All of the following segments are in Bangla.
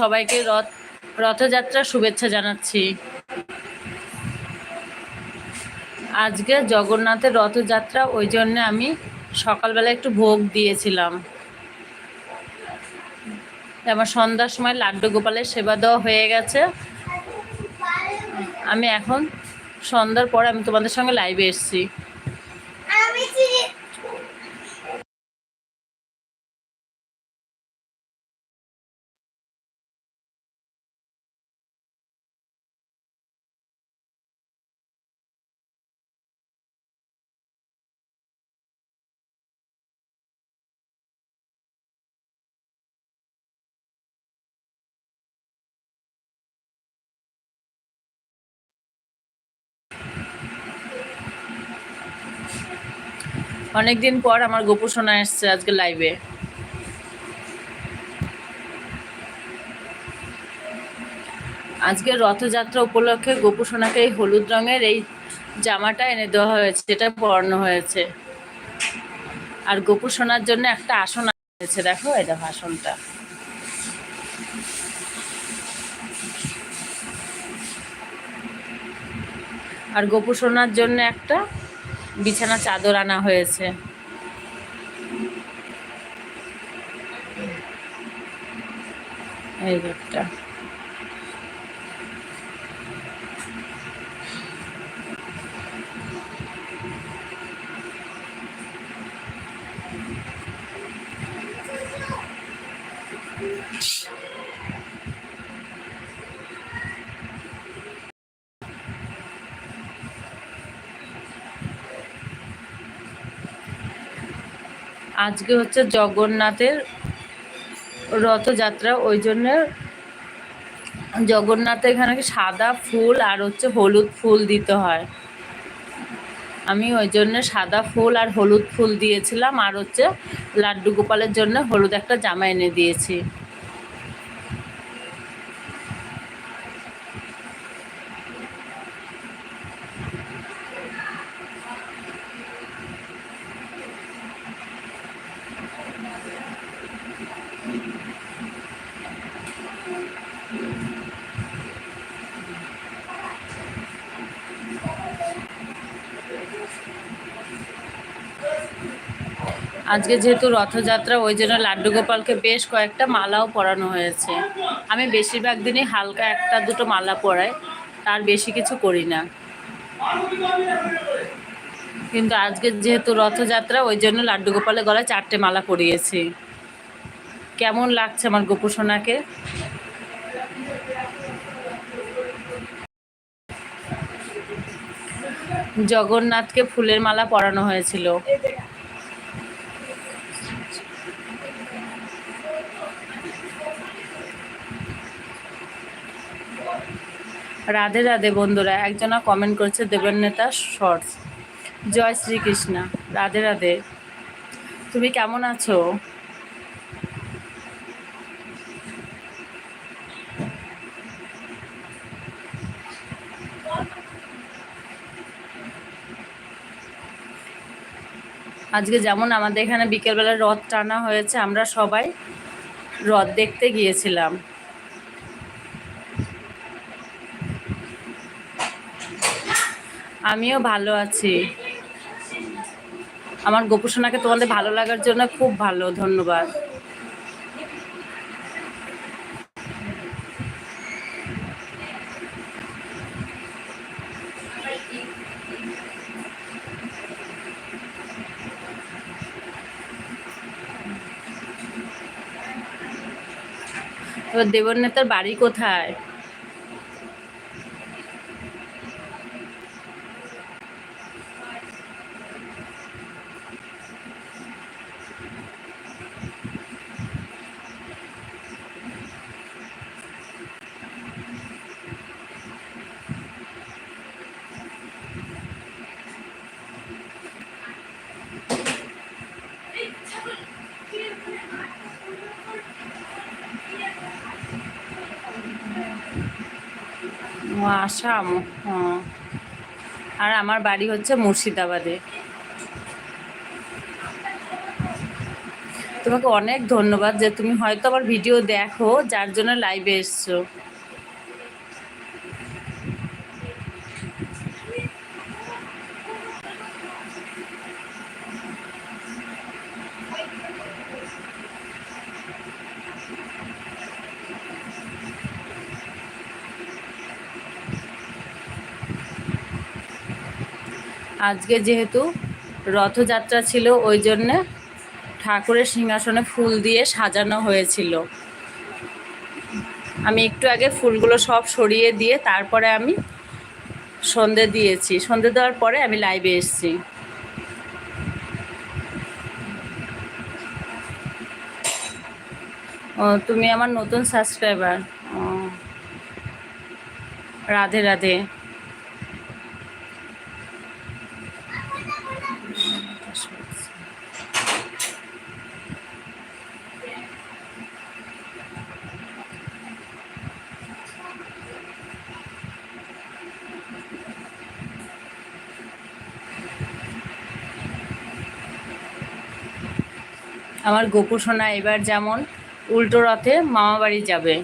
সবাইকে রথ, রথযাত্রার শুভেচ্ছা জানাচ্ছি। আজকে জগন্নাথের রথযাত্রা, ওই জন্য আমি সকালবেলা একটু ভোগ দিয়েছিলাম। আমার সন্ধ্যার সময় লাড্ডু গোপালের সেবা দেওয়া হয়ে গেছে। আমি এখন সন্ধ্যার পরে আমি তোমাদের সঙ্গে লাইভে এসেছি। অনেকদিন পর আমার গোপু শোনা এসছে আজকে লাইভে আজকে রথযাত্রা উপলক্ষে গোপু সোনাকে এই হলুদ রঙের এই জামাটা এনে দেওয়া হয়েছে যেটা পরানো হয়েছে। আর গোপু সোনার জন্য একটা আসন হয়েছে দেখো দেখো আসনটা। আর গোপু সোনার জন্য একটা বিছানা চাদর আনা হয়েছে। এই ঘরটা আজকে হচ্ছে জগন্নাথের রথযাত্রা, ওই জন্য জগন্নাথের এখানে সাদা ফুল আর হচ্ছে হলুদ ফুল দিতে হয়। আমি ওই জন্য সাদা ফুল আর হলুদ ফুল দিয়েছিলাম আর হচ্ছে লাড্ডু গোপালের জন্য হলুদ একটা জামা এনে দিয়েছি। আজকে যেহেতু রথযাত্রা, ওই জন্য লাড্ডু গোপালকে বেশ কয়েকটা মালাও পরানো হয়েছে। আমি বেশিরভাগ দিনই হালকা একটা দুটো মালা পরাই, তার বেশি কিছু করি না। কিন্তু আজকে যেহেতু রথযাত্রা, ওই জন্য লাড্ডু গোপালের গলায় চারটে মালা পরিয়েছি। কেমন লাগছে আমার গোপুসোনাকে জগন্নাথকে ফুলের মালা পরানো হয়েছিল। রাধে রাধে বন্ধুরা, একজনা কমেন্ট করেছে দেবেন নেতা শর্টস জয় শ্রীকৃষ্ণ, রাধে রাধে। তুমি কেমন আছো? আজকে যেমন আমাদের এখানে বিকেলবেলা রথ টানা হয়েছে, আমরা সবাই রথ দেখতে গিয়েছিলাম। আমিও ভালো আছি। আমার গোপুসোনাকে তোমাদের ভালো লাগার জন্য খুব ভালো, ধন্যবাদ। এবার দেবর নেতার বাড়ি কোথায়? আসাম হ্যাঁ। আর আমার বাড়ি হচ্ছে মুর্শিদাবাদে। তোমাকে অনেক ধন্যবাদ যে তুমি হয়তো আমার ভিডিও দেখো, যার জন্য লাইভে এসছো। আজকে যেহেতু রথযাত্রা ছিল, ওই জন্যে ঠাকুরের সিংহাসনে ফুল দিয়ে সাজানো হয়েছিল। আমি একটু আগে ফুলগুলো সব সরিয়ে দিয়ে তারপরে আমি সন্ধে দিয়েছি। সন্ধে দেওয়ার পরে আমি লাইভে এসেছি। ও, তুমি আমার নতুন সাবস্ক্রাইবার ও, রাধে রাধে। আমার গোপু সোনা এবার যেমন উল্টো রথে মামাবাড়ি যাবে।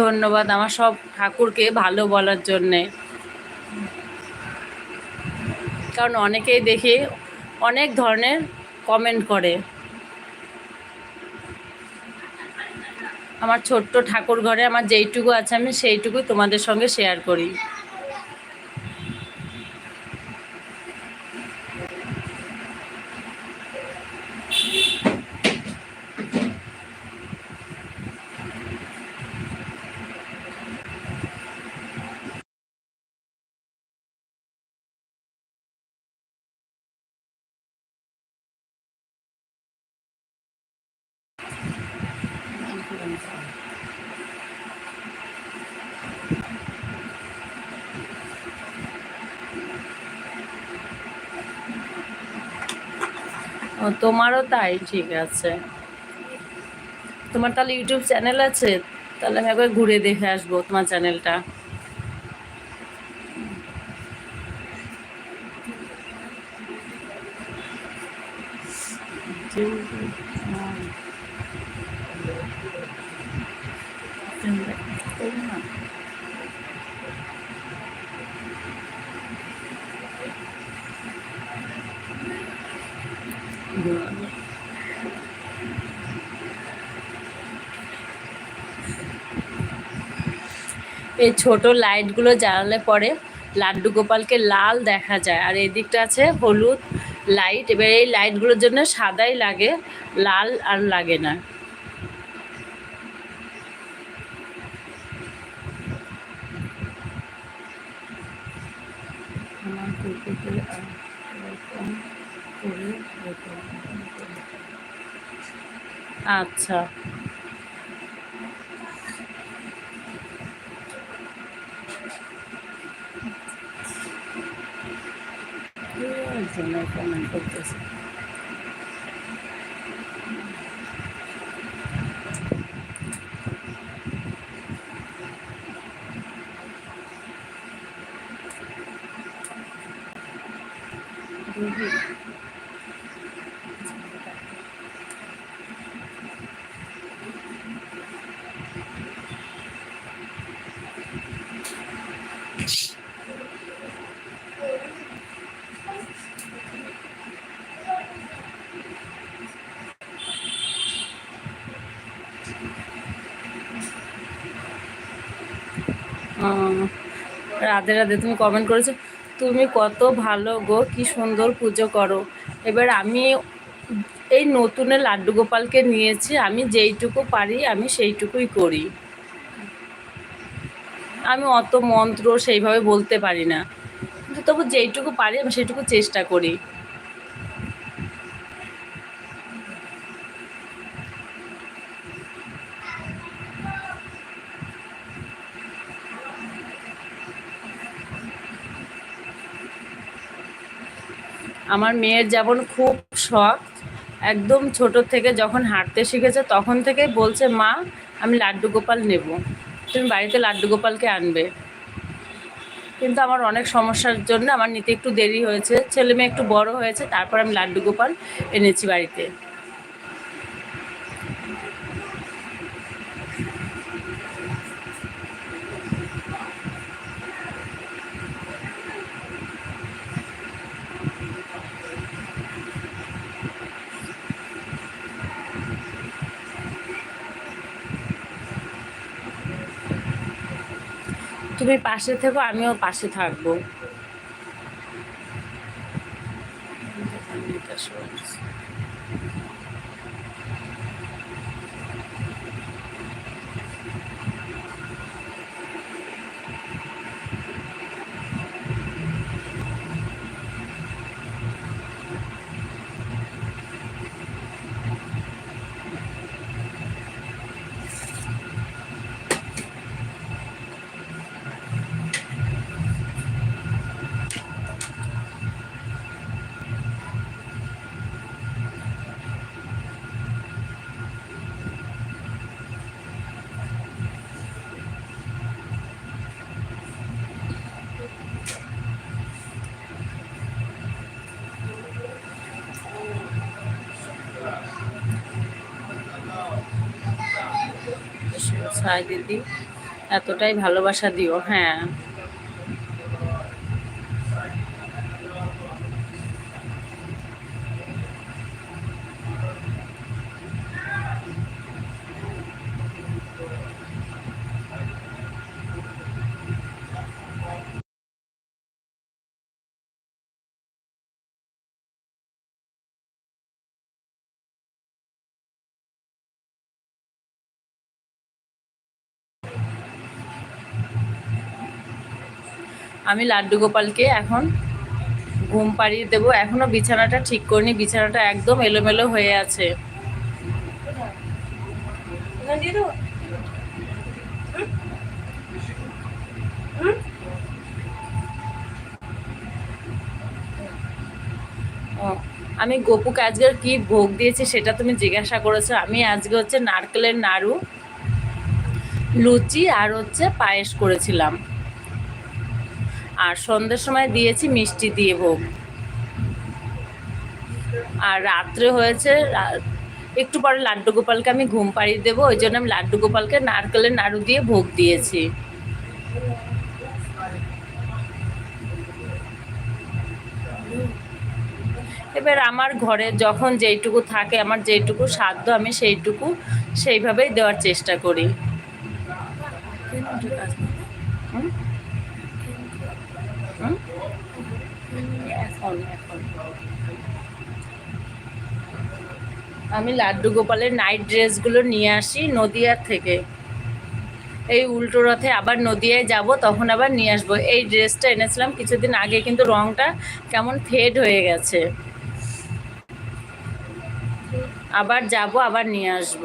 ধন্যবাদ আমার সব ঠাকুরকে ভালো বলার জন্যে। কারণ অনেকেই দেখি অনেক ধরনের কমেন্ট করে। আমার ছোট্ট ঠাকুর ঘরে আমার যেইটুকু আছে আমি সেইটুকু তোমাদের সঙ্গে শেয়ার করি ও তোমারও তাই, ঠিক আছে। তোমার তাহলে ইউটিউব চ্যানেল আছে? তাহলে আমি একবার ঘুরে দেখে আসব তোমার চ্যানেলটা। এই ছোট লাইটগুলো জ্বালালে পরে লাড্ডু গোপালকে লাল দেখা যায়। আর এদিকটা আছে হলুদ লাইট। এবার এই লাইটগুলোর জন্য সাদাই লাগে, লাল আর লাগে না। আমার করে আচ্ছা কমেন্ট করতেছে আহ, রাধে রাধে, তুমি কমেন্ট করেছ, তুমি কত ভালো গো, কি সুন্দর পুজো করো। এবার আমি এই নতুনের লাড্ডু গোপালকে নিয়েছি, আমি যেইটুকু পারি, আমি সেইটুকুই করি। আমি অত মন্ত্র সেইভাবে বলতে পারি না। তবু যেইটুকু পারি, আমি সেইটুকু চেষ্টা করি। আমার মেয়ের যেমন খুব শখ, একদম ছোট থেকে যখন হাঁটতে শিখেছে তখন থেকে বলছে, মা, আমি লাড্ডু গোপাল নেব। তুমি বাড়িতে লাড্ডু গোপালকে আনবে। কিন্তু আমার অনেক সমস্যার জন্য আমার নিতে একটু দেরি হয়েছে, ছেলে মেয়ে একটু বড় হয়েছে, তারপর আমি লাড্ডু গোপাল এনেছি বাড়িতে। তুমি পাশে থেকো আমিও পাশে থাকব। সাই দিদি এতটাই ভালোবাসা দিও হ্যাঁ। আমি লাড্ডু গোপালকে এখন ঘুম পাড়িয়ে দেবো। এখনও বিছানাটা ঠিক করিনি, বিছানাটা একদম এলোমেলো হয়ে আছে। আমি গোপুকে আজকের কি ভোগ দিয়েছি সেটা তুমি জিজ্ঞাসা করেছ। আমি আজকে হচ্ছে নারকেলের নাড়ু, লুচি আর হচ্ছে পায়েস করেছিলাম। আর সন্ধ্যের সময় দিয়েছি মিষ্টি দিয়ে ভোগ। আর রাত্রে হয়েছে একটু পরে লাড্ডু গোপালকে আমি ঘুম পাড়িয়ে দেবো, ওই জন্য আমি লাড্ডু গোপালকে নারকেলের নাড়ু দিয়ে ভোগ দিয়েছি। এবার আমার ঘরে যখন যেইটুকু থাকে, আমার যেইটুকু সাধ্য, আমি সেইটুকু সেইভাবেই দেওয়ার চেষ্টা করি হুম? হুম? এখন এখন। আমি লাড্ডু গোপালের নাইট ড্রেসগুলো নিয়ে আসি নদিয়ার থেকে। এই উল্টো রথে আবার নদিয়ায় যাব, তখন আবার নিয়ে আসব। এই ড্রেসটা এনেছিলাম কিছুদিন আগে, কিন্তু রংটা কেমন ফেড হয়ে গেছে। আবার যাব, আবার নিয়ে আসব।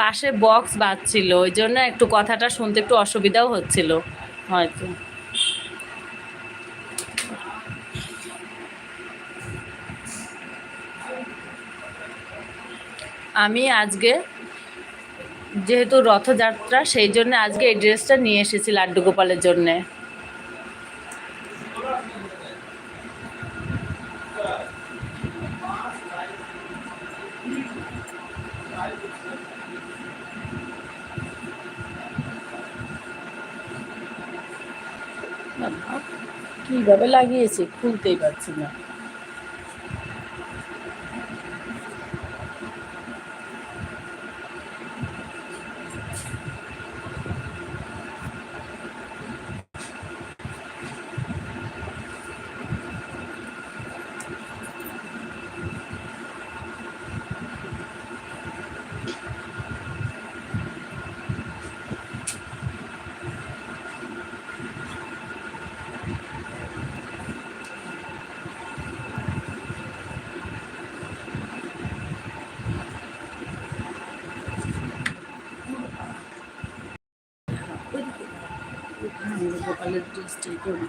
পাশে বক্স বাজছিল ওই জন্য একটু কথাটা শুনতে একটু অসুবিধাও হচ্ছিল, হয়তো। আমি আজকে যেহেতু রথযাত্রা, সেই জন্য আজকে এই ড্রেসটা নিয়ে এসেছি লাড্ডু গোপালের জন্যে। কীভাবে লাগিয়েছি খুলতেই পারছি না।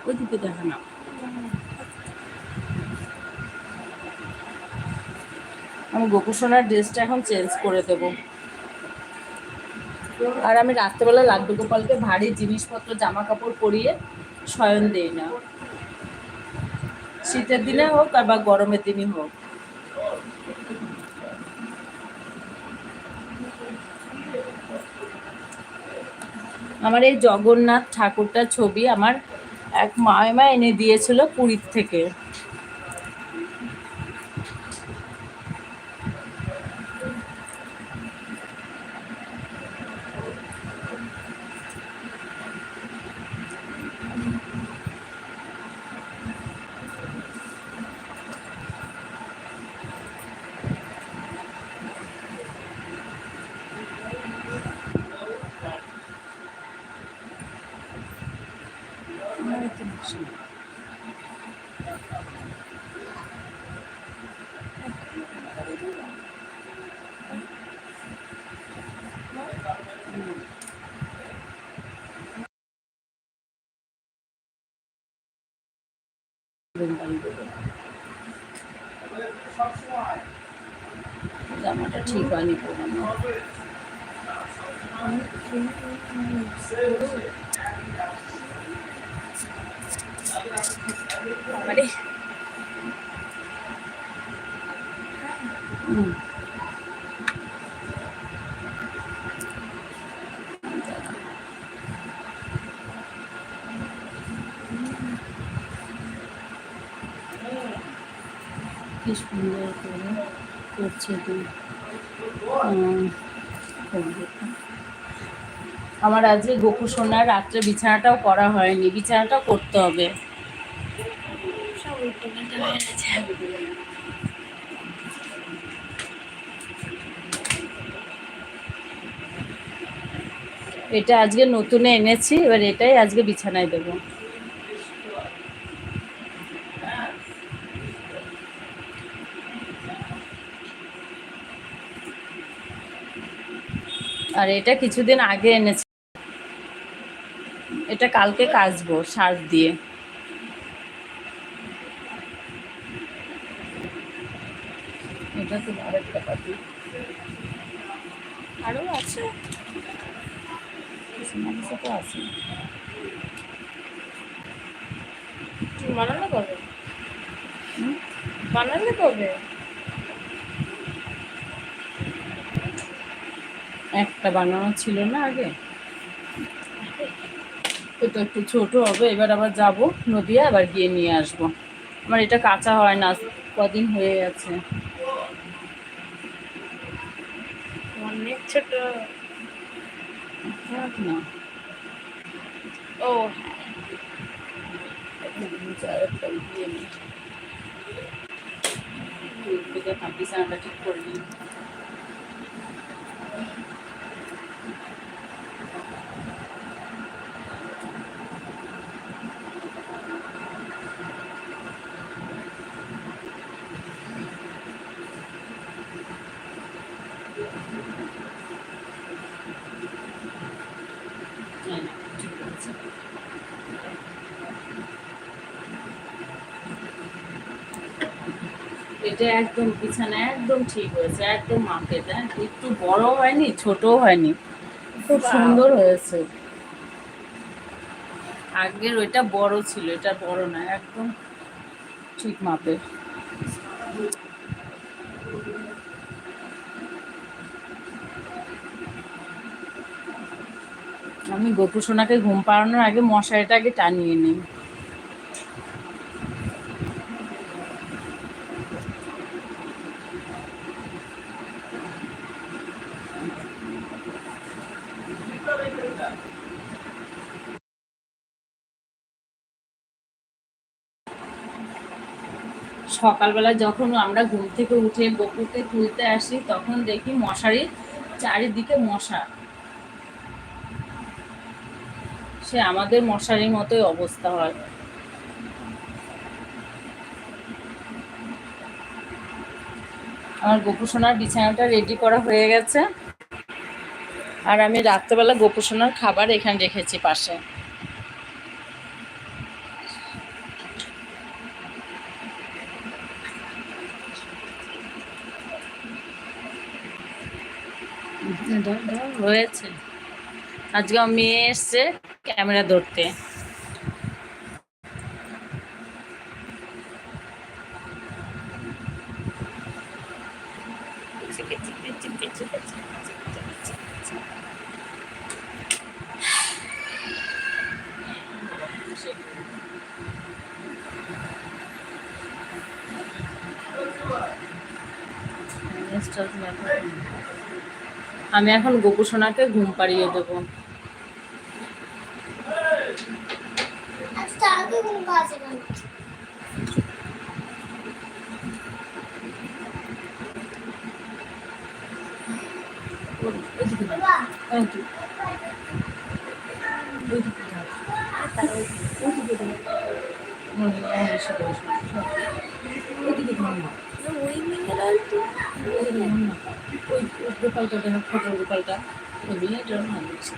ওইদিকে দেখা না আমি গোপুসোনার ড্রেসটা এখন চেঞ্জ করে দেব। আর আমি রাত্রেবেলা লাড্ডু গোপালকে ভারী জিনিসপত্র জামা কাপড় পরিয়ে শয়ন দেই না। শীতের দিনে হোক আর বা গরমের দিনই হোক। আমার এই জগন্নাথ ঠাকুরটার ছবি আমার এক মায়মা এনে দিয়েছিল পুরীর থেকে। জামাটা ঠিক হয়নি পরানো আরে হুম। কি সুন্দর করে তুই আমার আজকে গোপু সোনার রাত্রে বিছানাটাও করা হয়নি, বিছানাটাও করতে হবে। এটা আজকে নতুনে এনেছি এবার এটাই আজকে বিছানায় দেবো আর এটা কিছুদিন আগে এনেছি। এটা কালকে কাচবো সার দিয়ে। এটা তো আরেকটা পাতি আরও আছে। তো কবে? বানালে কবে? একটা বানানো ছিল না আগে। এটা একটু ছোট হবে এবার আবার যাব নদিয়া আবার গিয়ে নিয়ে আসব। আমার এটা কাঁচা হয় না কদিন হয়ে গেছে। অনেক ছোট। না। ও। আরেকটা দিয়ে নিই ঠিক করে নিই। এটা একদম বিছানা একদম ঠিক হয়েছে একদম মাপে দেখ একটু বড় হয়নি ছোটও হয়নি। খুব সুন্দর হয়েছে। আগের ওইটা বড় ছিল এটা বড় না একদম ঠিক মাপের। আমি গোপু সোনাকে ঘুম পাড়ানোর আগে মশারিটা আগে টানিয়ে নিই। সকালবেলা যখন আমরা ঘুম থেকে উঠে বকুকে তুলতে আসি, তখন দেখি মশারির চারিদিকে মশা। সে আমাদের মশারির মতোই অবস্থা হয়। আমার গোপু সোনার বিছানাটা রেডি করা হয়ে গেছে। আর আমি রাত্রেবেলা গোপু সোনার খাবার এখানে রেখেছি পাশে। হয়েছে। আজকে মেয়ে এসছে ক্যামেরা ধরতে। আমি এখন গোপু সোনাকে ঘুম পাড়িয়ে দেবো। আজকে আগে গোপালটা দেখো ছোট গোপালটা ওই মেয়েটার নাম দিচ্ছে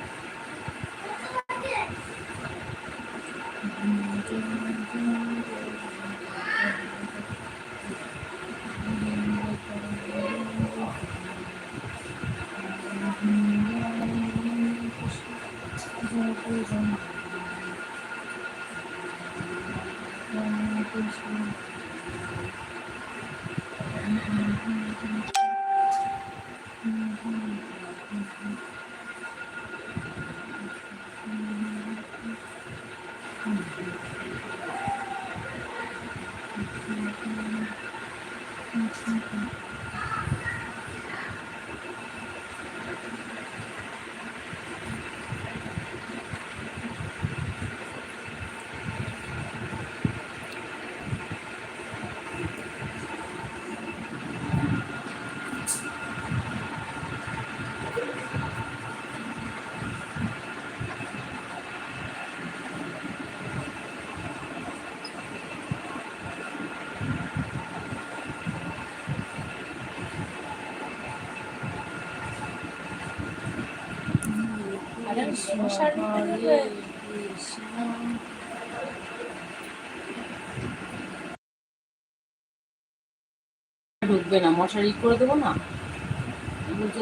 ঢুকবে না, মশারি করে দেবো না?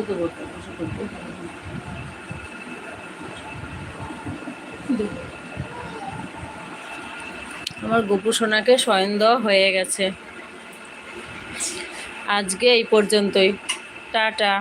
দেবো আমার গোপু সোনাকে শয়ন দেওয়া হয়ে গেছে। আজকে এই পর্যন্তই। টাটা।